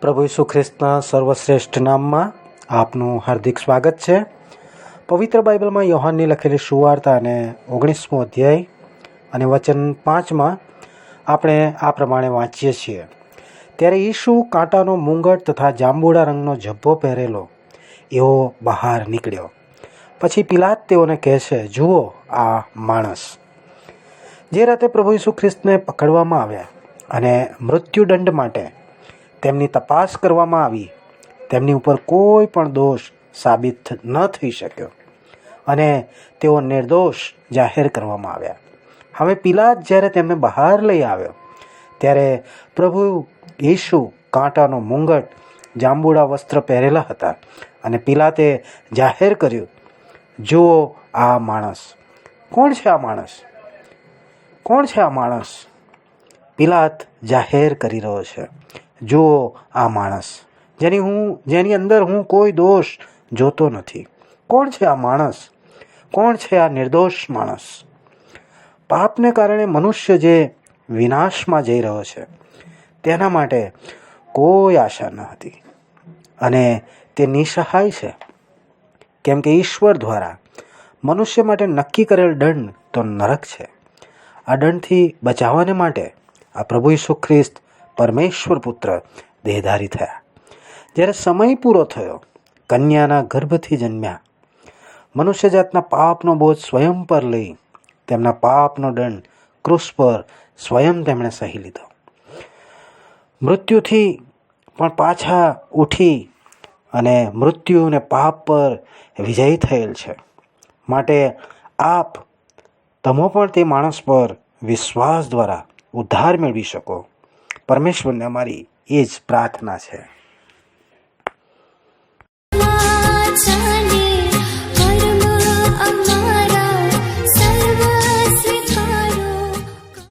પ્રભુ ઈસુ ખ્રિસ્તના સર્વશ્રેષ્ઠ નામમાં આપનું હાર્દિક સ્વાગત છે. પવિત્ર બાઇબલમાં યોહાનની લખેલી સુવાર્તા અને ઓગણીસમો અધ્યાય અને વચન પાંચમાં આપણે આ પ્રમાણે વાંચીએ છીએ. ત્યારે ઈસુ કાંટાનો મુંગટ તથા જાંબુડા રંગનો જબ્બો પહેરેલો. એવો બહાર નીકળ્યો. પછી પિલાત તેઓને કહે છે જુઓ, આ માણસ. જે રાતે પ્રભુ ઈસુ ખ્રિસ્તને પકડવામાં આવ્યા અને મૃત્યુદંડ માટે તેમની તપાસ કરવામાં આવી. તેમની ઉપર કોઈ પણ દોષ સાબિત ન થઈ શક્યો. અને તેઓ નિર્દોષ જાહેર કરવામાં આવ્યા. હવે પિલાત જ્યારે તેમને બહાર લઈ આવ્યો, ત્યારે પ્રભુ ઈસુ કાંટાનો મુંગટ, જાંબુડા વસ્ત્ર પહેરેલા હતા અને પિલાતે જાહેર કર્યું, જુઓ આ માણસ. કોણ છે આ માણસ? કોણ છે આ માણસ? પિલાત જાહેર કરી રહ્યો છે. જુઓ આ માણસ. જેની હું, જેની અંદર હું કોઈ દોષ જોતો નથી. કોણ છે આ માણસ? કોણ છે આ નિર્દોષ માણસ? પાપને કારણે મનુષ્ય જે વિનાશમાં જઈ રહ્યો છે, તેના માટે કોઈ આશા ન હતી. અને તે નિસહાય છે. કેમ કે ઈશ્વર દ્વારા મનુષ્ય માટે નક્કી કરેલ દંડ તો નરક છે. આ દંડથી બચાવવાને માટે આ પ્રભુ ઈસુ ખ્રિસ્ત પરમેશ્વર પુત્ર દેહધારી થયા. જ્યારે સમય પૂરો થયો. કન્યાના ગર્ભથી જન્મ્યા. મનુષ્ય જાતના પાપનો બોજ સ્વયં પર લઈ તેમના પાપનો દંડ ક્રુસ પર સ્વયં તેમણે સહી લીધો. મૃત્યુથી પણ પાછા ઉઠી અને મૃત્યુને પાપ પર વિજયી થયેલ છે. માટે આપ તમો પણ તે માણસ પર વિશ્વાસ દ્વારા ઉદ્ધાર મેળવી શકો. પરમેશ્વરને અમારી એ જ પ્રાર્થના છે.